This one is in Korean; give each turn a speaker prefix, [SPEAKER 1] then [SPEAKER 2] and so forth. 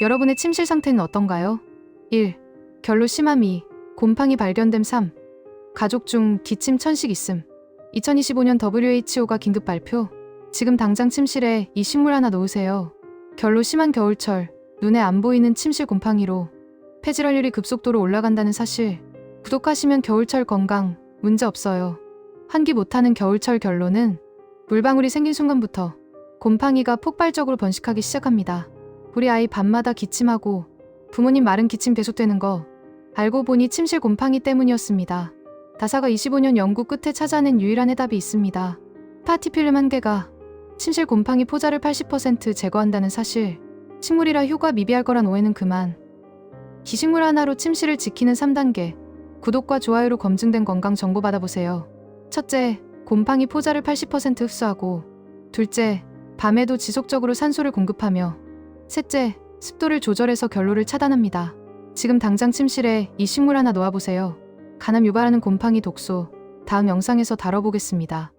[SPEAKER 1] 여러분의 침실 상태는 어떤가요? 1. 결로 심함 2. 곰팡이 발견됨 3. 가족 중 기침 천식 있음. 2025년 WHO가 긴급 발표. 지금 당장 침실에 이 식물 하나 놓으세요. 결로 심한 겨울철, 눈에 안 보이는 침실 곰팡이로 폐질환율이 급속도로 올라간다는 사실. 구독하시면 겨울철 건강 문제 없어요. 환기 못하는 겨울철 결로는 물방울이 생긴 순간부터 곰팡이가 폭발적으로 번식하기 시작합니다. 우리 아이 밤마다 기침하고 부모님 마른 기침 계속되는 거 알고 보니 침실 곰팡이 때문이었습니다. 다사가 25년 연구 끝에 찾아낸 유일한 해답이 있습니다. 파티필름 한 개가 침실 곰팡이 포자를 80% 제거한다는 사실. 식물이라 효과 미비할 거란 오해는 그만. 기식물 하나로 침실을 지키는 3단계. 구독과 좋아요로 검증된 건강 정보 받아보세요. 첫째, 곰팡이 포자를 80% 흡수하고 둘째, 밤에도 지속적으로 산소를 공급하며 셋째, 습도를 조절해서 결로를 차단합니다. 지금 당장 침실에 이 식물 하나 놓아보세요. 간암 유발하는 곰팡이 독소 다음 영상에서 다뤄보겠습니다.